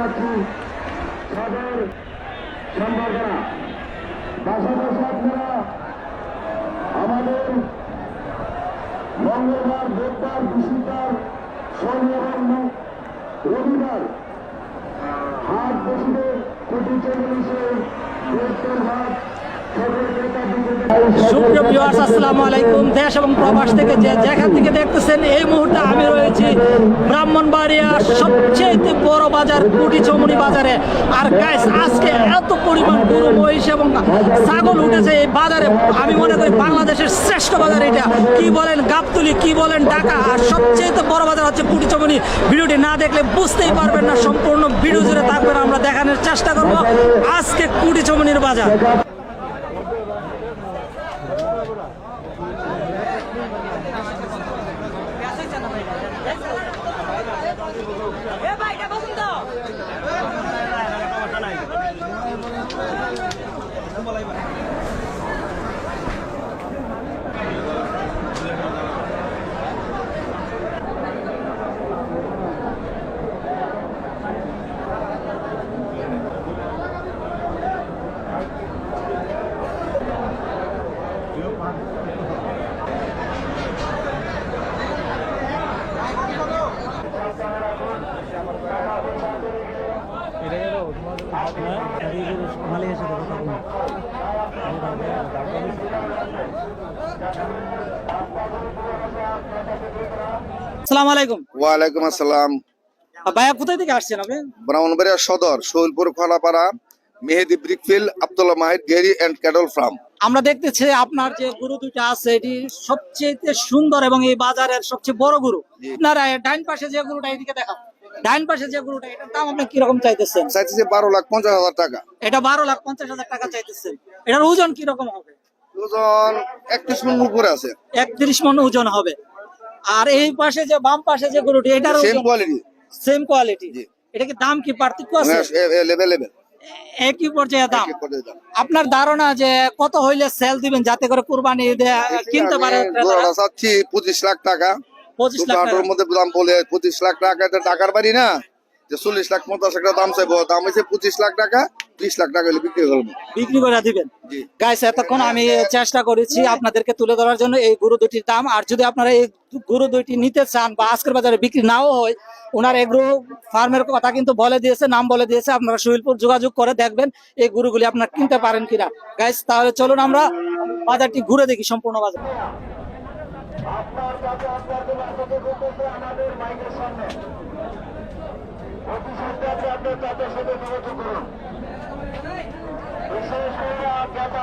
জানাচ্ছি সদর সম্বর্ধনা। পাশাপাশি আপনারা আমাদের মঙ্গলবার, বুধবার, বৃহস্পতিবার শনি এবং রবিবার হাট বসবে। কোটি চল্লিশে বৃহত্তর হাট সুপ্রিয় ভিউয়ার্স আসসালামু আলাইকুম। দেশ এবং প্রবাস থেকে যে যেখান থেকে দেখতেছেন, এই মুহূর্তে আমি রয়েছি ব্রাহ্মণবাড়িয়া সবচেয়ে বড় বাজার কুটিচমুনি বাজারে। আর গাইস আজকে এত পরিমাণ গরু, মহিষ এবং ছাগল উঠেছে এই বাজারে। আমি মনে করি বাংলাদেশের শ্রেষ্ঠ বাজার এটা। কি বলেন গাবতুলি, কি বলেন ঢাকা? আর সবচেয়ে বড় বাজার হচ্ছে কুটি চমুনি। ভিডিওটি না দেখলে বুঝতেই পারবেন না, সম্পূর্ণ ভিডিও জুড়ে থাকবেন। আমরা দেখানোর চেষ্টা করব আজকে কুটি চমুনির বাজার আসসালামু আলাইকুম। ওয়ালাইকুম আসসালাম। ভাইয়া কোথায় থেকে আসছেন আপনি? Brahmanbaria Sadar Shailpur Khalapara Mehedi brickfield Abdullah Mahid dairy and cattle farm. আমরা দেখতেছি আপনার যে গরু দুইটা আছে এটি সবচেয়ে সুন্দর এবং এই বাজারের সবচেয়ে বড় গরু। আপনার ডাইন পাশে যে গরুটা এদিকে দেখাও। ডাইন পাশে যে গরুটা এটার দাম আপনি কীরকম চাইতেছেন? চাইতেছে বারো লাখ পঞ্চাশ হাজার টাকা। এটা বারো লাখ পঞ্চাশ হাজার টাকা চাইতেছেন। এটার ওজন কীরকম হবে? ওজন একত্রিশ মন উপরে আছে। একত্রিশ মন ওজন হবে। আর এই পাশে যে বাম পাশে যে গরুটি এটার সেম কোয়ালিটি সেম কোয়ালিটি এটা কি দাম কি পার্থক্য আছে? লেভেল লেভেল একই পর্যায়ে দাম। আপনার ধারণা যে কত হইলে সেল দিবেন যাতে করে কুরবানি কিনতে পারে চাচ্ছি পঁচিশ লাখ টাকা। পঁচিশ লাখ মধ্যে দাম বলে পঁচিশ লাখ টাকা টাকার বাড়ি না? যে চল্লিশ লাখ পঞ্চাশ লাখ টাকা দাম চাইব। দাম হয়েছে পঁচিশ লাখ টাকা। বিশ লাখ টাকা হলে বিক্রি করব বিক্রি করে দিবেন গাইস এতক্ষণ আমি চেষ্টা করেছি আপনাদেরকে তুলে ধরার জন্য এই গরু দুটির দাম আর যদি আপনারা এই গরু দুইটি নিতে চান বা আজকের বাজারে বিক্রি নাও হয় ওনার এগ্রো ফার্মের কথা কিন্তু বলে দিয়েছে নাম বলে দিয়েছে আপনারা সুইলপুর যোগাযোগ করে দেখবেন এই গরুগুলি আপনারা কিনতে পারেন কিনা গাইস তাহলে চলুন আমরা বাজারটি ঘুরে দেখি সম্পূর্ণ বাজার আপনার আমাদের মাইকের সামনে অতি সত্ত্বে আপনি তাদের সাথে যোগাযোগ করুন বিশেষ করে ক্রেতা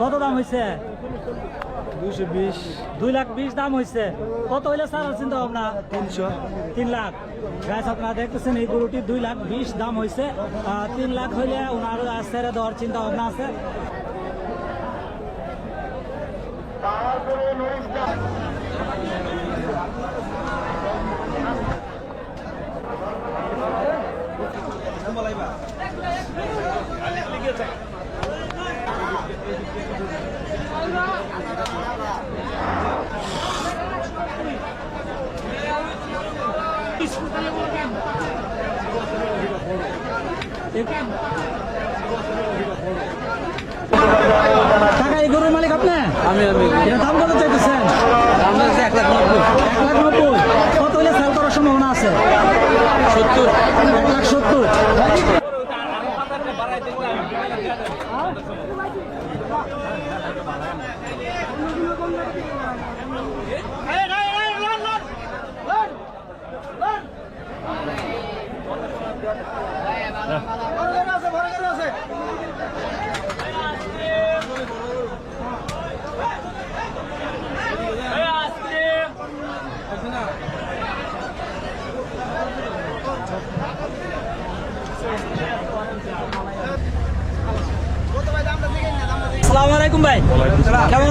কত দাম হয়েছে দুশো বিশ। দুই লাখ বিশ দাম হয়েছে কত হইলে স্যার চিন্তা ভাবনা? তিনশো। তিন লাখ। গাছ আপনারা দেখতেছেন এই গরুটি দুই লাখ বিশ দাম হয়েছে তিন লাখ হইলে ওনার ছেড়ে দেওয়ার চিন্তা ভাবনা আছে। টাকা এই গরুর মালিক আপনি? আমি আমি। দাম কত চাইতেছেন? দাম এক লাখ নব্বই। এক লাখ নব্বই।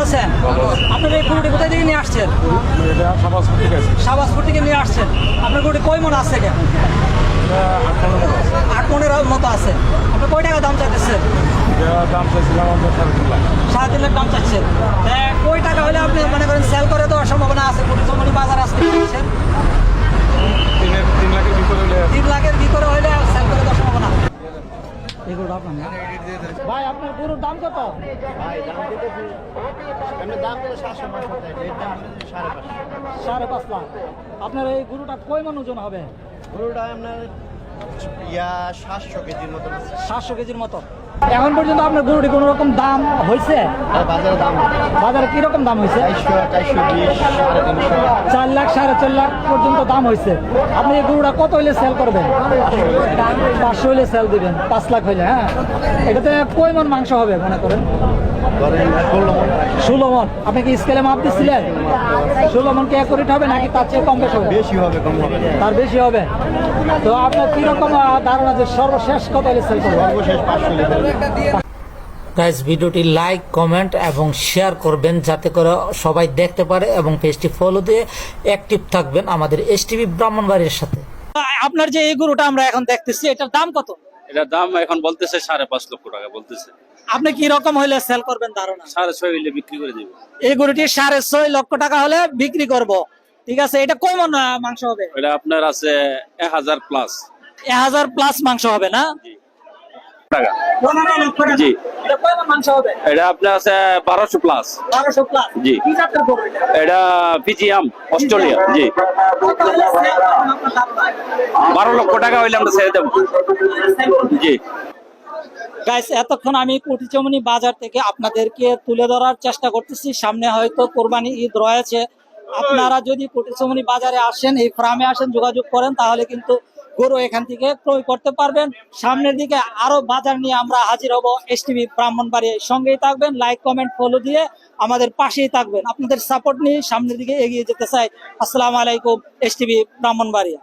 আছেন? আপনার এই গরুটি কোথায় থেকে নিয়ে আসছেন? শাহবাজপুর থেকে নিয়ে আসছেন। আপনার গরুটি কয় মন আছে এটা আট মনের মতো আছে। আপনি কয় টাকা দাম চাইতেছেন? দাম চাইছিলাম সাড়ে তিন লাখ সাড়ে তিন লাখ দাম কয় টাকা হলে আপনি মনে করেন সেল করে দেওয়ার সম্ভাবনা আছে? কুটিচমনি বাজার আসতে পারছেন তিনের তিন লাখের ভিতরে হলে তিন লাখের ভিতরে হলে সেল করে দেওয়ার সম্ভাবনা ভাই আপনার গরুর দাম কত? সাড়ে পাঁচ লাখ। আপনার এই গরুটা কয় মন ওজন হবে? গরুটা আপনার ইয়া সাতশো কেজির আছে। সাতশো কেজির মতো। এখন পর্যন্ত আপনার গরুটি কোনো রকম দাম হয়েছে? বাজারে দাম বাজারে কি রকম দাম হয়েছে? চার লাখ সাড়ে চার লাখ পর্যন্ত দাম হয়েছে। আপনি এই গরুটা কত হইলে সেল করবেন? পাঁচশো হইলে সেল দিবেন। পাঁচ লাখ হইলে হ্যাঁ? এটাতে কয় মন মাংস হবে মনে করেন? ষোলো মন আপনি কি স্কেলে মাপ দিচ্ছিলেন? ষোলো মন কি অ্যাকুরেট হবে নাকি তার চেয়ে কম বেশি হবে? বেশি হবে কম হবে। তার বেশি হবে। তো আপনার কীরকম ধারণা যে সর্বশেষ কত হলে সেল সর্বশেষ পাঁচশো গাইজ ভিডিওটি লাইক কমেন্ট এবং শেয়ার করবেন যাতে করে সবাই দেখতে পারে এবং পেজটি ফলো দিয়ে অ্যাক্টিভ থাকবেন আমাদের এস টিভি ব্রাহ্মণবাড়ির সাথে। আপনার যে এই গরুটা আমরা এখন দেখতেছি এটার দাম কত? এটার দাম এখন বলতেছে সাড়ে পাঁচ লক্ষ টাকা বলতেছে। আপনি কি রকম হইলে সেল করবেন ধারণা? সাড়ে ছয় হইলে বিক্রি করে দেবো। এই গরুটি সাড়ে ছয় লক্ষ টাকা হলে বিক্রি করব। ঠিক আছে এটা কমন মাংস হবে? এটা আপনার আছে এক হাজার প্লাস এক হাজার প্লাস মাংস হবে না? টাকা জি। এটা আপনার আছে বারোশো প্লাস জি। এটা পিজিএম অস্ট্রেলিয়া জি? বারো লক্ষ টাকা হইলে আমরা ছেড়ে জি এতক্ষণ আমি কুটিচমনি বাজার থেকে আপনাদেরকে তুলে ধরার চেষ্টা করতেছি সামনে হয়তো কোরবানি ঈদ রয়েছে আপনারা যদি কুটিচমনি বাজারে আসেন, এই ফার্মে আসেন, যোগাযোগ করেন, তাহলে কিন্তু গরু এখান থেকে ক্রয় করতে পারবেন। সামনের দিকে আরও বাজার নিয়ে আমরা হাজির হব। এস টিভি ব্রাহ্মণবাড়ি সঙ্গেই থাকবেন লাইক কমেন্ট ফলো দিয়ে আমাদের পাশেই থাকবেন। আপনাদের সাপোর্ট নিয়ে সামনের দিকে এগিয়ে যেতে চাই। আসসালাম আলাইকুম এস টিভি ব্রাহ্মণবাড়িয়া।